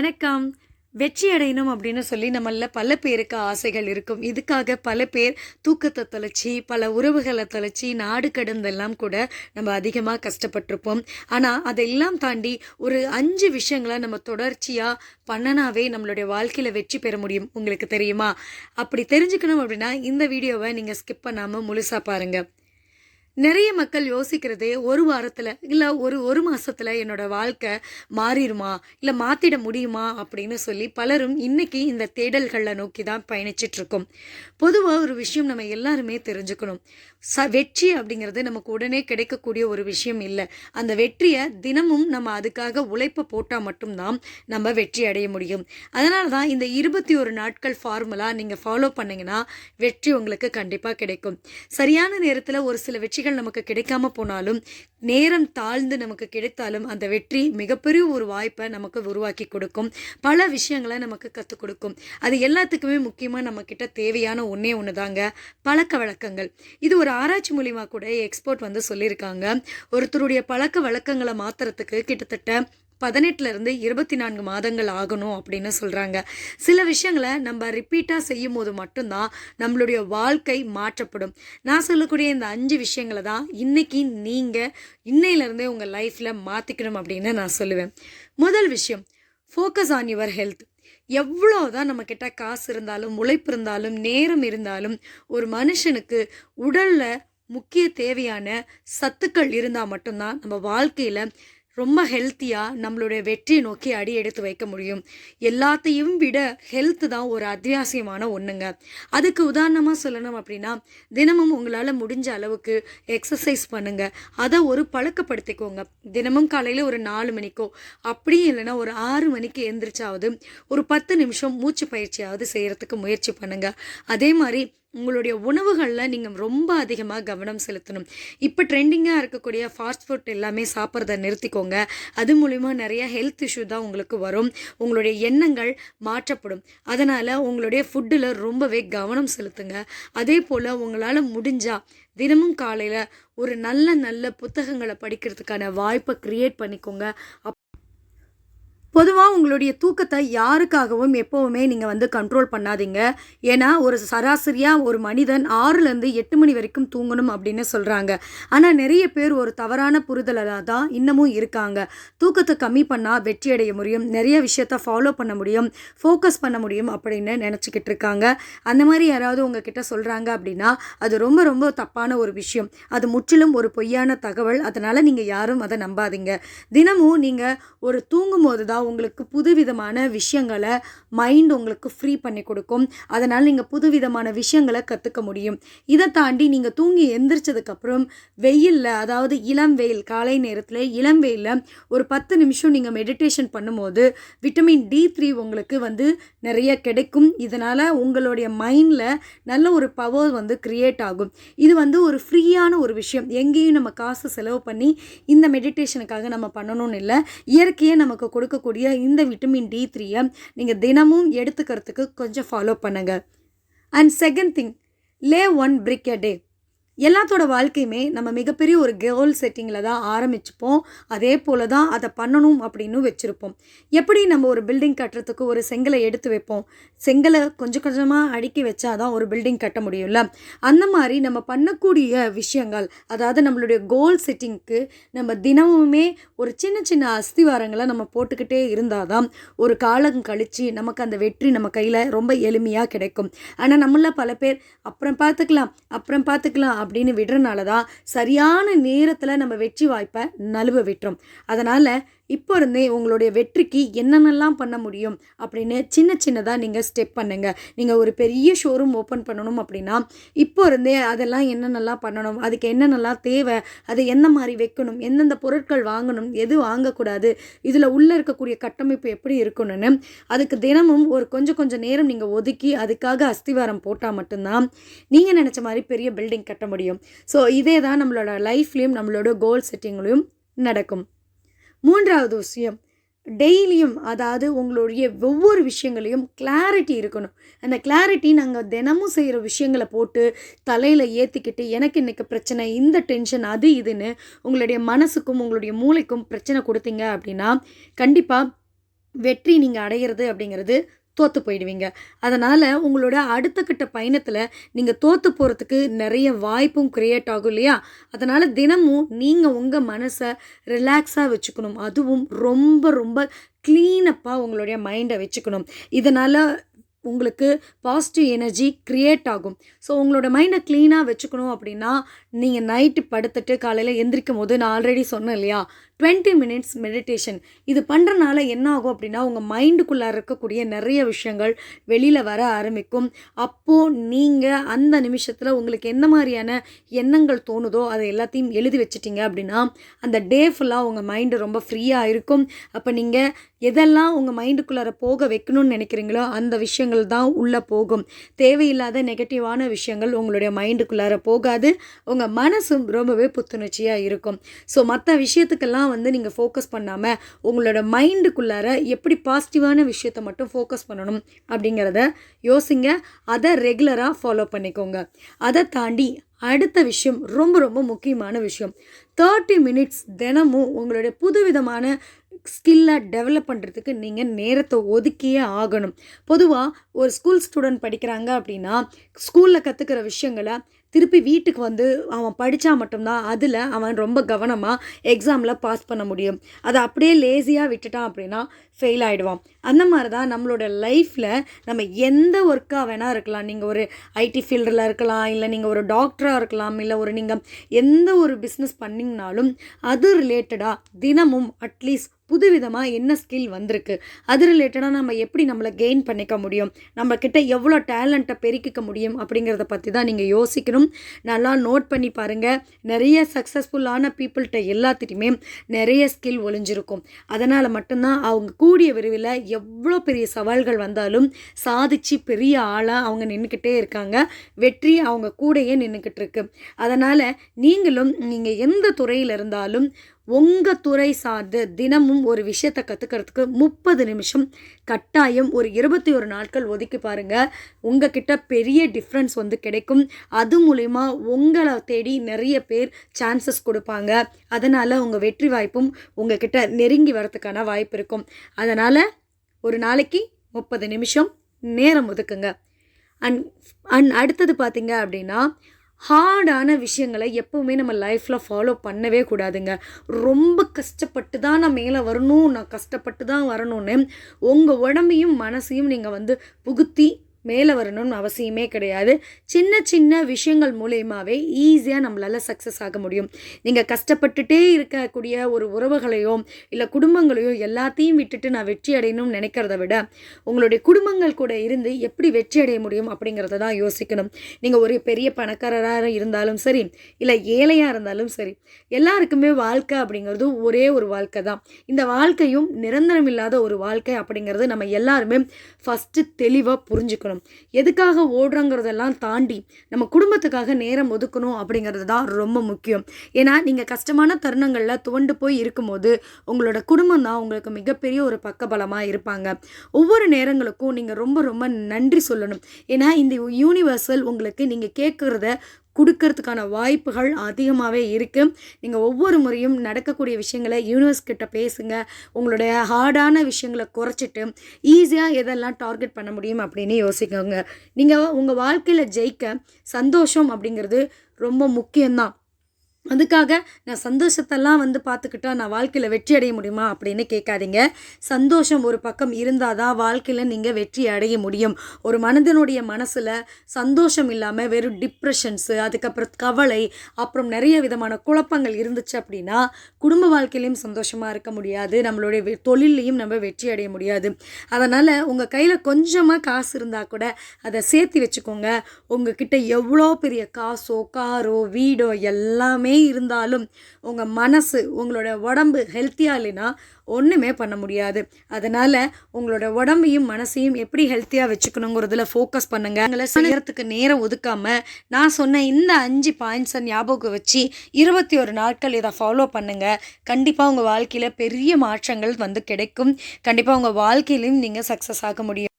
வணக்கம். வெற்றி அடையணும் அப்படின்னு சொல்லி நம்மள பல பேருக்கு ஆசைகள் இருக்கும். இதுக்காக பல பேர் தூக்கத்தை தொலைச்சி பல உறவுகளை தொலைச்சி நாடு கடந்தெல்லாம் கூட நம்ம அதிகமாக கஷ்டப்பட்டிருப்போம். ஆனால் அதெல்லாம் தாண்டி ஒரு அஞ்சு விஷயங்களை நம்ம தொடர்ச்சியாக பண்ணனாவே நம்மளுடைய வாழ்க்கையில் வெற்றி பெற முடியும். உங்களுக்கு தெரியுமா? அப்படி தெரிஞ்சுக்கணும் அப்படின்னா இந்த வீடியோவை நீங்கள் ஸ்கிப் பண்ணாமல் முழுசாக பாருங்கள் நிறைய மக்கள் யோசிக்கிறதே ஒரு வாரத்தில் இல்லை ஒரு ஒரு மாதத்தில் என்னோட வாழ்க்கை மாறிடுமா? இல்லை மாற்றிட முடியுமா? அப்படின்னு சொல்லி பலரும் இன்னைக்கு இந்த தேடல்களை நோக்கி தான் பயணிச்சிட்ருக்கோம். பொதுவாக ஒரு விஷயம் நம்ம எல்லாருமே தெரிஞ்சுக்கணும். ச வெற்றி அப்படிங்கிறது நமக்கு உடனே கிடைக்கக்கூடிய ஒரு விஷயம் இல்லை. அந்த வெற்றியை தினமும் நம்ம அதுக்காக உழைப்பை போட்டால் மட்டும்தான் நம்ம வெற்றி அடைய முடியும். அதனால தான் இந்த இருபத்தி ஒரு நாட்கள் ஃபார்முலா நீங்கள் ஃபாலோ பண்ணீங்கன்னா வெற்றி உங்களுக்கு கண்டிப்பாக கிடைக்கும். சரியான நேரத்தில் ஒரு சில வெற்றிகள் நமக்கு கிடைக்காம போனாலும் நேரம் தாழ்ந்து நமக்கு கிடைத்தாலும் அந்த வெற்றி மிகப்பெரிய ஒரு வாய்ப்பை நமக்கு உருவாக்கி கொடுக்கும். பல விஷயங்களை நமக்கு கற்றுக் கொடுக்கும். அது எல்லாத்துக்குமே முக்கியமாக நம்ம கிட்ட தேவையான ஒன்றே ஒன்று தாங்க பழக்க வழக்கங்கள். இது ஒரு ஆராய்ச்சி மூலிமா கூட எக்ஸ்போர்ட் வந்து சொல்லியிருக்காங்க. ஒருத்தருடைய பழக்க வழக்கங்களை மாத்துறதுக்கு கிட்டத்தட்ட பதினெட்டுலேருந்து இருபத்தி நான்கு மாதங்கள் ஆகணும் அப்படின்னு சொல்கிறாங்க சில விஷயங்களை நம்ம ரிப்பீட்டாக செய்யும் போது மட்டும்தான் நம்மளுடைய வாழ்க்கை மாற்றப்படும். நான் சொல்லக்கூடிய இந்த அஞ்சு விஷயங்களை தான் இன்றைக்கி நீங்கள் இன்னையிலேருந்தே உங்கள் லைஃப்பில் மாற்றிக்கணும் அப்படின்னு நான் சொல்லுவேன். முதல் விஷயம் ஃபோக்கஸ் ஆன் யுவர் ஹெல்த் எவ்வளோ தான் நம்மக்கிட்ட காசு இருந்தாலும் உழைப்பு இருந்தாலும் நேரம் இருந்தாலும் ஒரு மனுஷனுக்கு உடலில் முக்கிய தேவையான சத்துக்கள் இருந்தால் மட்டும்தான் நம்ம வாழ்க்கையில் ரொம்ப ஹெல்த்தியாக நம்மளுடைய வெற்றியை நோக்கி அடி எடுத்து வைக்க முடியும். எல்லாத்தையும் விட ஹெல்த் தான் ஒரு அத்தியாவசியமான ஒன்றுங்க அதுக்கு உதாரணமாக சொல்லணும் அப்படின்னா தினமும் உங்களால் முடிஞ்ச அளவுக்கு எக்ஸசைஸ் பண்ணுங்க. அதை ஒரு பழக்கப்படுத்திக்கோங்க. தினமும் காலையில் ஒரு நாலு மணிக்கோ அப்படி இல்லைன்னா ஒரு ஆறு மணிக்கு எந்திரிச்சாவது ஒரு பத்து நிமிஷம் மூச்சு பயிற்சியாவது செய்கிறதுக்கு முயற்சி பண்ணுங்கள் அதே மாதிரி உங்களுடைய உணவுகளில் நீங்கள் ரொம்ப அதிகமாக கவனம் செலுத்தணும். இப்போ ட்ரெண்டிங்காக இருக்கக்கூடிய ஃபாஸ்ட் ஃபுட் எல்லாமே சாப்பிட்றத நிறுத்திக்கோங்க. அது மூலிமா நிறைய ஹெல்த் இஷ்யூ தான் உங்களுக்கு வரும். உங்களுடைய எண்ணங்கள் மாற்றப்படும். அதனால் உங்களுடைய ஃபுட்டில் ரொம்பவே கவனம் செலுத்துங்க. அதே போல் உங்களால் முடிஞ்சால் தினமும் காலையில் ஒரு நல்ல நல்ல புத்தகங்களை படிக்கிறதுக்கான வாய்ப்பை க்ரியேட் பண்ணிக்கோங்க. அப் பொதுவாக உங்களுடைய தூக்கத்தை யாருக்காகவும் எப்போவுமே நீங்கள் வந்து கண்ட்ரோல் பண்ணாதீங்க. ஏன்னா ஒரு சராசரியாக ஒரு மனிதன் ஆறுலேருந்து எட்டு மணி வரைக்கும் தூங்கணும் அப்படின்னு சொல்கிறாங்க ஆனால் நிறைய பேர் ஒரு தவறான புரிதலாக தான் இன்னமும் இருக்காங்க. தூக்கத்தை கம்மி பண்ணால் வெற்றி அடைய முடியும். நிறைய விஷயத்த ஃபாலோ பண்ண முடியும். ஃபோக்கஸ் பண்ண முடியும் அப்படின்னு நினச்சிக்கிட்டு இருக்காங்க. அந்த மாதிரி யாராவது உங்ககிட்ட சொல்கிறாங்க அப்படின்னா அது ரொம்ப ரொம்ப தப்பான ஒரு விஷயம். அது முற்றிலும் ஒரு பொய்யான தகவல். அதனால் நீங்கள் யாரும் அதை நம்பாதீங்க. தினமும் நீங்கள் ஒரு தூங்கும் போது தான் உங்களுக்கு புதுவிதமான விஷயங்களை மைண்ட் உங்களுக்கு ஃப்ரீ பண்ணி கொடுக்கும். அதனால் நீங்கள் புதுவிதமான விஷயங்களை கற்றுக்க முடியும். இதை தாண்டி நீங்கள் தூங்கி எந்திரிச்சதுக்கப்புறம் வெயிலில் அதாவது இளம் வெயில் காலை நேரத்தில் இளம் வெயிலில் ஒரு பத்து நிமிஷம் நீங்கள் மெடிடேஷன் பண்ணும்போது விட்டமின் டி த்ரீ உங்களுக்கு வந்து நிறைய கிடைக்கும். இதனால் உங்களுடைய மைண்டில் நல்ல ஒரு பவர் வந்து க்ரியேட் ஆகும். இது வந்து ஒரு ஃப்ரீயான ஒரு விஷயம். எங்கேயும் நம்ம காசு செலவு பண்ணி இந்த மெடிடேஷனுக்காக நம்ம பண்ணணும்னு இல்லை. இயற்கையே நமக்கு கொடுக்கக்கூடிய இந்த விட்டமின் டி த்ரீயை நீங்கள் தினமும் எடுத்துக்கிறதுக்கு கொஞ்சம் ஃபாலோ பண்ணுங்கள் and second thing lay one brick a day எல்லாத்தோட வாழ்க்கையுமே நம்ம மிகப்பெரிய ஒரு கோல் செட்டிங்கில் தான் ஆரம்பிச்சுப்போம். அதே போல் தான் அதை பண்ணணும் அப்படின்னு வச்சுருப்போம். எப்படி நம்ம ஒரு பில்டிங் கட்டுறதுக்கு ஒரு செங்கலை எடுத்து வைப்போம்? செங்கலை கொஞ்சம் கொஞ்சமாக அடுக்கி வச்சா தான் ஒரு பில்டிங் கட்ட முடியும்ல? அந்த மாதிரி நம்ம பண்ணக்கூடிய விஷயங்கள் அதாவது நம்மளுடைய கோல் செட்டிங்க்கு நம்ம தினமுமே ஒரு சின்ன சின்ன அஸ்திவாரங்களை நம்ம போட்டுக்கிட்டே இருந்தால் தான் ஒரு காலம் கழித்து நமக்கு அந்த வெற்றி நம்ம கையில் ரொம்ப எளிமையாக கிடைக்கும். ஆனால் நம்மள பல பேர் அப்புறம் பார்த்துக்கலாம் அப்புறம் பார்த்துக்கலாம் அப்படின்னு விடுறனால தான் சரியான நேரத்தில் நம்ம வெற்றி வாய்ப்பை நழுவ விட்டுறோம் அதனால் இப்போ இருந்தே உங்களுடைய வெற்றிக்கு என்னென்னலாம் பண்ண முடியும் அப்படின்னு சின்ன சின்னதாக நீங்கள் ஸ்டெப் பண்ணுங்க. நீங்கள் ஒரு பெரிய ஷோரூம் ஓப்பன் பண்ணணும் அப்படின்னா இப்போ இருந்தே அதெல்லாம் என்னென்னலாம் பண்ணணும் அதுக்கு என்னென்னலாம் தேவை அதை என்ன மாதிரி வைக்கணும் எந்தெந்த பொருட்கள் வாங்கணும் எது வாங்கக்கூடாது இதில் உள்ளே இருக்கக்கூடிய கட்டமைப்பு எப்படி இருக்கணும்னு அதுக்கு தினமும் ஒரு கொஞ்சம் கொஞ்சம் நேரம் நீங்கள் ஒதுக்கி அதுக்காக அஸ்திவாரம் போட்டால் மட்டும்தான் நீங்கள் நினச்ச மாதிரி பெரிய பில்டிங் கட்ட முடியும். ஸோ இதே தான் நம்மளோட லைஃப்லேயும் நம்மளோட கோல் செட்டிங்லேயும் நடக்கும். மூன்றாவது விஷயம் டெய்லியும் அதாவது உங்களுடைய ஒவ்வொரு விஷயங்களையும் கிளாரிட்டி இருக்கணும். அந்த கிளாரிட்டி நாங்கள் தினமும் செய்கிற விஷயங்களை போட்டு தலையில் ஏற்றிக்கிட்டு எனக்கு இன்றைக்கி பிரச்சனை இந்த டென்ஷன் அது இதுன்னு உங்களுடைய மனசுக்கும் உங்களுடைய மூளைக்கும் பிரச்சனை கொடுத்தீங்க அப்படின்னா கண்டிப்பாக வெற்றி நீங்கள் அடையிறது அப்படிங்கிறது தோற்று போயிடுவீங்க. அதனால் உங்களோட அடுத்த கட்ட பயணத்தில் நீங்கள் தோற்று போகிறதுக்கு நிறைய வாய்ப்பும் க்ரியேட் ஆகும் இல்லையா? அதனால் தினமும் நீங்கள் உங்கள் மனசை ரிலாக்ஸாக வச்சுக்கணும். அதுவும் ரொம்ப ரொம்ப க்ளீனப்பாக உங்களுடைய மைண்டை வச்சுக்கணும். இதனால் உங்களுக்கு பாசிட்டிவ் எனர்ஜி க்ரியேட் ஆகும். ஸோ உங்களோட மைண்டை க்ளீனாக வச்சுக்கணும் அப்படின்னா நீங்கள் நைட்டு படுத்துட்டு காலையில் எந்திரிக்கும் போது நான் ஆல்ரெடி சொன்னேன் இல்லையா? Twenty minutes meditation. இது பண்ணுறனால என்ன ஆகும் அப்படின்னா உங்கள் மைண்டுக்குள்ளே இருக்கக்கூடிய நிறைய விஷயங்கள் வெளியில் வர ஆரம்பிக்கும். அப்போது நீங்கள் அந்த நிமிஷத்தில் உங்களுக்கு என்ன மாதிரியான எண்ணங்கள் தோணுதோ அதை எல்லாத்தையும் எழுதி வச்சிட்டிங்க அப்படின்னா அந்த டே ஃபுல்லாக உங்கள் மைண்டு ரொம்ப ஃப்ரீயாக இருக்கும். அப்போ நீங்கள் எதெல்லாம் உங்கள் மைண்டுக்குள்ளார போக வைக்கணும்னு நினைக்கிறீங்களோ அந்த விஷயங்கள் தான் உள்ளே போகும். தேவையில்லாத நெகட்டிவான விஷயங்கள் உங்களுடைய மைண்டுக்குள்ளார போகாது. உங்கள் மனசும் ரொம்பவே புத்துணர்ச்சியாக இருக்கும். ஸோ மற்ற விஷயத்துக்கெல்லாம் வந்து நீங்கள் ஃபோக்கஸ் பண்ணாமல் உங்களோட மைண்டுக்குள்ளார எப்படி பாசிட்டிவான விஷயத்தை மட்டும் ஃபோக்கஸ் பண்ணணும் அப்படிங்கிறத யோசிங்க. அதை ரெகுலராக ஃபாலோ பண்ணிக்கோங்க. அதை தாண்டி அடுத்த விஷயம் ரொம்ப ரொம்ப முக்கியமான விஷயம். தேர்ட்டி மினிட்ஸ் தினமும் உங்களுடைய புதுவிதமான ஸ்கில்லை டெவலப் பண்ணுறதுக்கு நீங்கள் நேரத்தை ஒதுக்கியே ஆகணும். பொதுவாக ஒரு ஸ்கூல் ஸ்டூடெண்ட் படிக்கிறாங்க அப்படின்னா ஸ்கூலில் கற்றுக்கிற விஷயங்களை திருப்பி வீட்டுக்கு வந்து அவன் படித்தா மட்டும்தான் அதில் அவன் ரொம்ப கவனமாக எக்ஸாமில் பாஸ் பண்ண முடியும். அதை அப்படியே லேசியாக விட்டுட்டான் அப்படின்னா ஃபெயில் ஆகிடுவான் அந்த மாதிரி தான் நம்மளோட லைஃப்பில் நம்ம எந்த ஒர்க்காக வேணால் இருக்கலாம். நீங்கள் ஒரு ஐடி ஃபீல்டில் இருக்கலாம் இல்லை நீங்கள் ஒரு டாக்டராக இருக்கலாம் இல்லை ஒரு நீங்கள் எந்த ஒரு பிஸ்னஸ் பண்ணிங்கனாலும் அது ரிலேட்டடாக தினமும் அட்லீஸ்ட் புதுவிதமாக என்ன ஸ்கில் வந்திருக்கு. அது ரிலேட்டடாக நம்ம எப்படி நம்மளை கெயின் பண்ணிக்க முடியும்? நம்மக்கிட்ட எவ்வளோ டேலண்ட்டை பெருக்கிக்க முடியும் அப்படிங்கிறத பற்றி தான் நீங்கள் யோசிக்கணும். நல்லா நோட் பண்ணி பாருங்கள் நிறைய சக்ஸஸ்ஃபுல்லான பீப்புள்கிட்ட எல்லாத்திட்டையுமே நிறைய ஸ்கில் ஒளிஞ்சிருக்கும். அதனால் மட்டும்தான் அவங்க கூடிய விரைவில் எவ்வளோ பெரிய சவால்கள் வந்தாலும் சாதிச்சு பெரிய ஆளாக அவங்க நின்றுக்கிட்டே இருக்காங்க. வெற்றி அவங்க கூடயே நின்றுக்கிட்டு இருக்கு. அதனால் நீங்களும் நீங்கள் எந்த துறையில் இருந்தாலும் உங்கள் துறை சார்ந்து தினமும் ஒரு விஷயத்தை கற்றுக்கிறதுக்கு முப்பது நிமிஷம் கட்டாயம் ஒரு இருபத்தி ஒரு நாட்கள் ஒதுக்கி பாருங்கள் உங்ககிட்ட பெரிய டிஃப்ரென்ஸ் வந்து கிடைக்கும். அது மூலிமா உங்களை தேடி நிறைய பேர் சான்சஸ் கொடுப்பாங்க. அதனால் உங்கள் வெற்றி வாய்ப்பும் உங்ககிட்ட நெருங்கி வரத்துக்கான வாய்ப்பு இருக்கும். அதனால் ஒரு நாளைக்கு முப்பது நிமிஷம் நேரம் ஒதுக்குங்க. அண்ட் அண்ட் அடுத்தது பார்த்தீங்க அப்படின்னா ஹார்டான விஷயங்களை எப்போவுமே நம்ம லைஃப்பில் ஃபாலோ பண்ணவே கூடாதுங்க. ரொம்ப கஷ்டப்பட்டு தான் நான் மேலே வரணும் நான் கஷ்டப்பட்டு தான் வரணும்னு உங்கள் உடம்பையும் மனசையும் நீங்கள் வந்து புகுத்தி மேலே வரணும்னு அவசியமே கிடையாது. சின்ன சின்ன விஷயங்கள் மூலயமாவே ஈஸியாக நம்மளால் சக்ஸஸ் ஆக முடியும். நீங்கள் கஷ்டப்பட்டுட்டே இருக்கக்கூடிய ஒரு உறவுகளையோ இல்லை குடும்பங்களையோ எல்லாத்தையும் விட்டுட்டு நான் வெற்றி அடையணும்னு நினைக்கிறத விட உங்களுடைய குடும்பங்கள் கூட இருந்து எப்படி வெற்றி அடைய முடியும் அப்படிங்கிறத தான் யோசிக்கணும். நீங்கள் ஒரு பெரிய பணக்காரராக இருந்தாலும் சரி இல்லை ஏழையாக இருந்தாலும் சரி எல்லாருக்குமே வாழ்க்கை அப்படிங்கிறது ஒரே ஒரு வாழ்க்கை தான். இந்த வாழ்க்கையும் நிரந்தரம் இல்லாத ஒரு வாழ்க்கை அப்படிங்கிறது நம்ம எல்லாருமே ஃபஸ்ட்டு தெளிவாக புரிஞ்சுக்கணும். இருக்கணும் எதுக்காக ஓடுறோங்கிறதெல்லாம் தாண்டி நம்ம குடும்பத்துக்காக நேரம் ஒதுக்கணும் அப்படிங்கிறது தான் ரொம்ப முக்கியம். ஏன்னா நீங்கள் கஷ்டமான தருணங்களில் துவண்டு போய் இருக்கும்போது உங்களோட குடும்பம் தான் உங்களுக்கு மிகப்பெரிய ஒரு பக்கபலமாக இருப்பாங்க. ஒவ்வொரு நேரங்களுக்கும் நீங்கள் ரொம்ப ரொம்ப நன்றி சொல்லணும். ஏன்னா இந்த யூனிவர்சல் உங்களுக்கு நீங்கள் கேட்குறத கொடுக்கறதுக்கான வாய்ப்புகள் அதிகமாகவே இருக்குது நீங்கள் ஒவ்வொரு முறையும் நடக்கக்கூடிய விஷயங்களை யூனிவர்ஸ் கிட்ட பேசுங்க. உங்களுடைய ஹார்டான விஷயங்களை குறைச்சிட்டு ஈஸியாக எதெல்லாம் டார்கெட் பண்ண முடியும் அப்படின்னு யோசிக்கோங்க. நீங்கள் உங்கள் வாழ்க்கையில் ஜெயிக்க சந்தோஷம் அப்படிங்கிறது ரொம்ப முக்கியம்தான். அதுக்காக நான் சந்தோஷத்தெல்லாம் வந்து பார்த்துக்கிட்டா நான் வாழ்க்கையில் வெற்றி அடைய முடியுமா அப்படின்னு கேட்காதீங்க. சந்தோஷம் ஒரு பக்கம் இருந்தால் தான் வாழ்க்கையில் நீங்கள் வெற்றி அடைய முடியும். ஒரு மனிதனுடைய மனசில் சந்தோஷம் இல்லாமல் வெறும் டிப்ரெஷன்ஸு அதுக்கப்புறம் கவலை அப்புறம் நிறைய விதமான குழப்பங்கள் இருந்துச்சு அப்படின்னா குடும்ப வாழ்க்கையிலையும் சந்தோஷமாக இருக்க முடியாது. நம்மளுடைய தொழிலையும் நம்ம வெற்றி அடைய முடியாது. அதனால் உங்கள் கையில் கொஞ்சமாக காசு இருந்தால் கூட அதை சேர்த்து வச்சுக்கோங்க. உங்ககிட்ட எவ்வளோ பெரிய காசோ காரோ வீடோ எல்லாமே இருந்தாலும் உங்கள் மனசு உங்களோட உடம்பு ஹெல்த்தியாக இல்லைன்னா ஒன்றுமே பண்ண முடியாது. அதனால் உங்களோட உடம்பையும் மனசையும் எப்படி ஹெல்த்தியாக வச்சுக்கணுங்கிறதுல ஃபோக்கஸ் பண்ணுங்கள் உங்களை செய்யறதுக்கு நேரம் ஒதுக்காமல் நான் சொன்ன இந்த அஞ்சு பாயிண்ட்ஸை ஞாபகம் வச்சு இருபத்தி ஒரு நாட்கள் இதை ஃபாலோ பண்ணுங்கள் கண்டிப்பாக உங்கள் வாழ்க்கையில் பெரிய மாற்றங்கள் வந்து கிடைக்கும். கண்டிப்பாக உங்கள் வாழ்க்கையிலையும் நீங்கள் சக்ஸஸ் ஆக முடியும்.